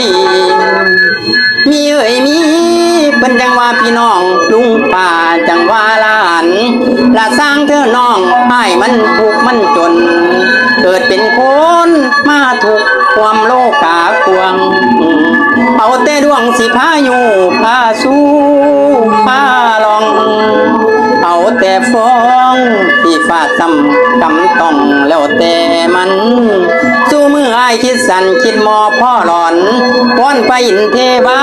ดีมีเอ่ยมีเป็นจังว่าพี่น้องลุงป่าจังว่าลานละสร้างเธอน้องให้มันถูกมันจน เกิดเป็นคนมาถูกความโลกาควง เอาแต่ดวงสิพายู่พาสู้พา แต่ฟ้องที่ฟาดซ้ำกำต้องแล้วแต่มัน สู้มืออายคิดสันคิดมอพ่อหลอนป้อนไปอินเทวา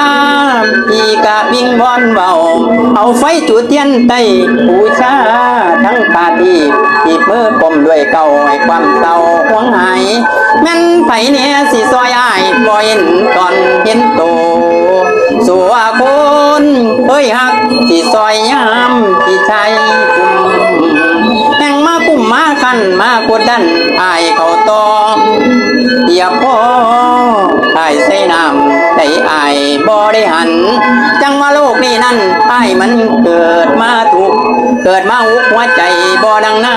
พี่กะวิ่งบอนเบา เอาไฟจุดเทียนใต้บูชาทั้งปาทีที่มือกลมด้วยเก่าให้ความเศร้าห่วงหาย แม่นไผเนี่ยสิซอยอายบ่เห็นตอนเห็นโตสัวคนเอ้ยฮักสิซอยยามที่ใจกุ มาคันมากดดันอายเขาตออย่าพ่ออายใส่น้ำแต่อายบ่ได้หัน จังว่าโลกนี้นั่นอายมันเกิดมาถูก เกิดมาหุกหัวใจบ่ดังนา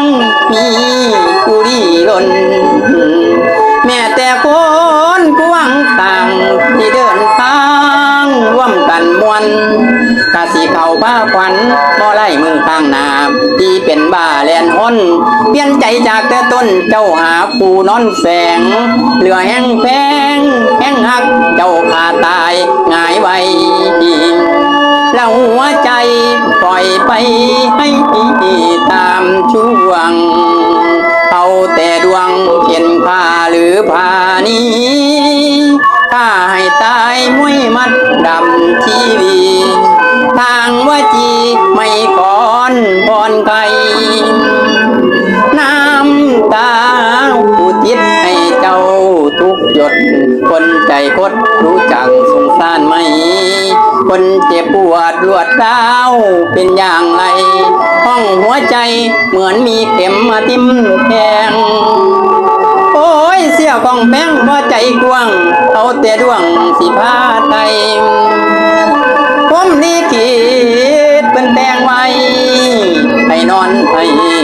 งมีกูดีล้นแม้แต่คนกวางต่างที่เดินทาง ร่วมกันมวนกะสิเข้าป้าควันบ่ไล่มือข้างนาที่เป็นบ้าแลนหนเปลี่ยนใจจากแต่ต้นเจ้าหาปูนอนแฝงเหลือแห้งแพงแห้งหักเจ้าขาตายหงายไว้แล้วหัวใจปล่อยไปให้ตามช่วงเอาแต่ดวงเขียนผ้าหรือผ้านี้ ข้าให้ตายมวยมัดดำทีวีทางว่าจีไม่ก่อนบอนไกลน้ำตาอุทิศให้เจ้าทุกหยด คนใจคดรู้จักสงสารไหม คนเจ็บปวดรวดร้าวเป็นอย่างไร ห้องหัวใจเหมือนมีเข็มมาทิ่มแทง ยวกองแป้งบ่ใจกว้าง เอาแต่ดวงสิพาไทยผมนี่ขีดเป็นแตงไว้ให้นอนให้